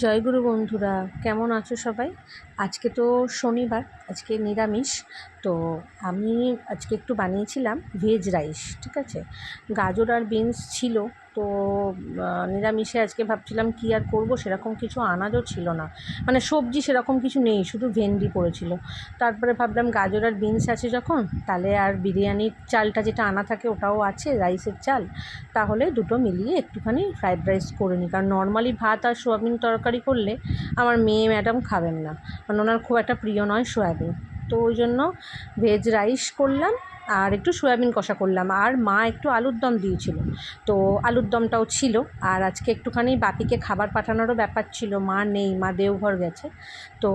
জয়গুরু বন্ধুরা, কেমন আছো সবাই? আজকে তো শনিবার, আজকে নিরামিষ। তো আমি আজকে একটু বানিয়েছিলাম ভেজ রাইস ঠিক আছে? গাজর আর বিনস ছিল তো নিরামিষে আজকে ভাবছিলাম কী আর করব, সেরকম কিছু আনাজও ছিল না। মানে সবজি সেরকম কিছু নেই, শুধু ভেন্ডি পড়েছিল। তারপরে ভাবলাম গাজর আর বিনস আছে যখন, তাহলে আর বিরিয়ানির চালটা যেটা আনা থাকে ওটাও আছে, রাইসের চাল। তাহলে দুটো মিলিয়ে একটুখানি ফ্রাইড রাইস করে নিই। কারণ নর্মালি ভাত আর সোয়াবিন তরকারি করলে আমার মেয়ে ম্যাডাম খাবেন না। কারণ ওনার খুব একটা প্রিয় নয় সোয়াবিন। তো ওই জন্য ভেজ রাইস করলাম আর একটু সয়াবিন কষা করলাম। আর মা একটু আলুর দম দিয়েছিল। তো আলুর দমটাও ছিল। আর আজকে একটুখানি বাপিকে খাবার পাঠানোরও ব্যাপার ছিল। মা নেই, মা দেওঘর গেছে। তো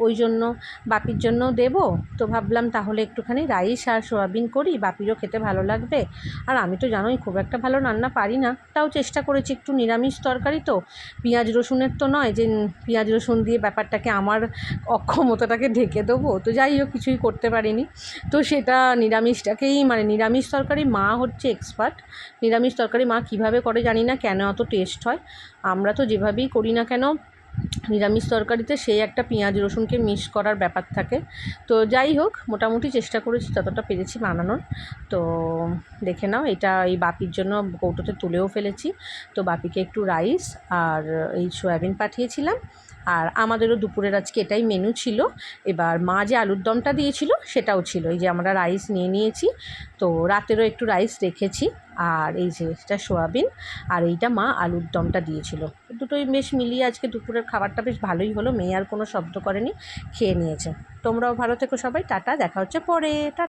ওই জন্য বাপির জন্যও দেবো। তো ভাবলাম তাহলে একটুখানি রাইস আর সোয়াবিন করি। বাপিরও খেতে ভালো লাগবে। আর আমি তো জানোই খুব একটা ভালো রান্না পারি না। তাও চেষ্টা করেছি একটু নিরামিষ তরকারি তো। পেঁয়াজ রসুনের তো নয় যে পেঁয়াজ রসুন দিয়ে ব্যাপারটাকে আমার অক্ষমতাটাকে ঢেকে দেবো। তো যাই হোক, কিছুই করতে পারিনি। তো সেটা নিরামিষটাকেই মানে নিরামিষ তরকারি মা হচ্ছে এক্সপার্ট নিরামিষ তরকারি মা কীভাবে করে জানি না, কেন অত টেস্ট হয়। আমরা তো যেভাবেই করি না কেন, নিরামিষ তরকারিতে সেই একটা পেঁয়াজ রসুনকে মিক্স করার ব্যাপার থাকে। তো যাই হোক, মোটামুটি চেষ্টা করেছি ততটা পেরেছি বানানোর। তো দেখে নাও, এটা এই বাপির জন্য কৌটোতে তুলেও ফেলেছি। তো বাপিকে একটু রাইস আর এই সয়াবিন পাঠিয়েছিলাম। আর আমাদেরও দুপুরের আজকে এটাই মেনু ছিল। এবার মা যে আলুর দমটা দিয়েছিল সেটাও ছিল। এই যে আমরা রাইস নিয়ে নিয়েছি, তো রাতেরও একটু রাইস রেখেছি। আর এই যে এটা সোয়াবিন, আর এইটা মা আলুর দমটা দিয়েছিল। দুটোই বেশ মিলিয়ে আজকে দুপুরের খাবারটা বেশ ভালোই হলো। মেয়ে আর কোনো শব্দ করেনি, খেয়ে নিয়েছে। তোমরাও ভালো থেকো সবাই, টাটা, দেখা হচ্ছে পরে টা